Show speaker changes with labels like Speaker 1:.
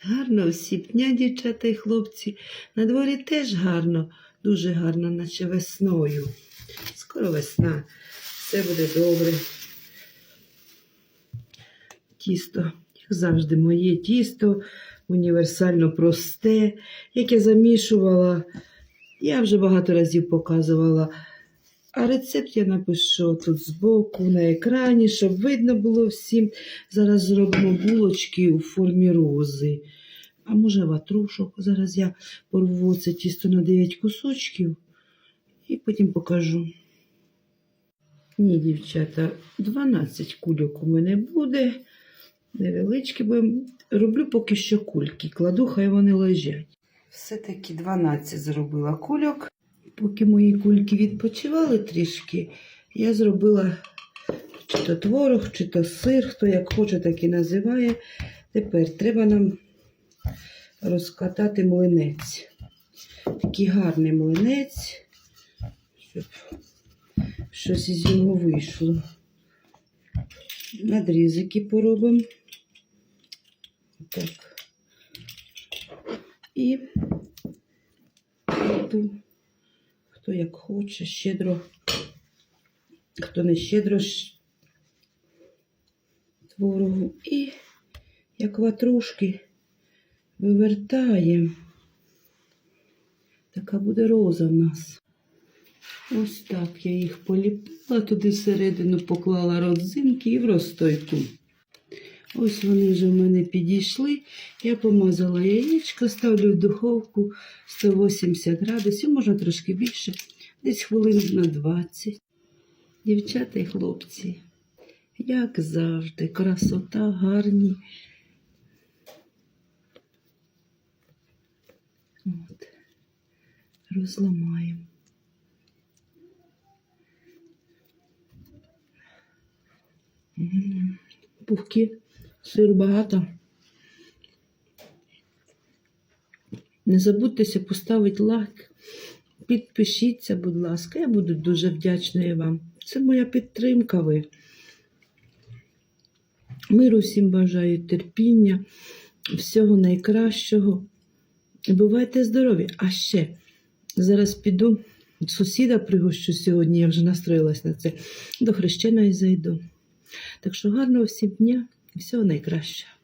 Speaker 1: Гарно всі дня, дівчата і хлопці. На дворі теж гарно, дуже гарно, наче весною. Скоро весна, все буде добре. Тісто, як завжди, моє тісто універсально просте, яке замішувала. Я вже багато разів показувала. А рецепт я напишу тут збоку на екрані, щоб видно було всім. Зараз зробимо булочки у формі рози. А може ватрушок. Зараз я порву це тісто на 9 кусочків і потім покажу. Ні, дівчата, 12 кульок у мене буде. Невеличкі, бо роблю поки що кульки. Кладу, хай вони лежать. Все-таки 12 зробила кульок. Поки мої кульки відпочивали трішки, я зробила чи то творог, чи то сир, хто як хоче, так і називає. Тепер треба нам розкатати млинець. Такий гарний млинець, щоб щось із нього вийшло. Надрізики поробимо. Так. І ту, хто як хоче, щедро, хто не щедро творогу. І як ватрушки вивертаємо. Така буде роза в нас. Ось так я їх поліпила, туди всередину поклала родзинки і в розстойку. Ось вони вже в мене підійшли. Я помазала яєчко, ставлю в духовку 180 градусів, можна трошки більше, десь хвилин на 20. Дівчата і хлопці, як завжди, красота, гарні. От. Розламаємо. Пухкі, сиру багато. Не забудьтеся поставити лайк. Підпишіться, будь ласка, я буду дуже вдячна вам. Це моя підтримка ви. Миру всім бажаю, терпіння, всього найкращого. Бувайте здорові. А ще зараз піду сусіда пригощу сьогодні, я вже настроїлась на це. До хрещеної зайду. Так що гарного всім дня всього найкращого.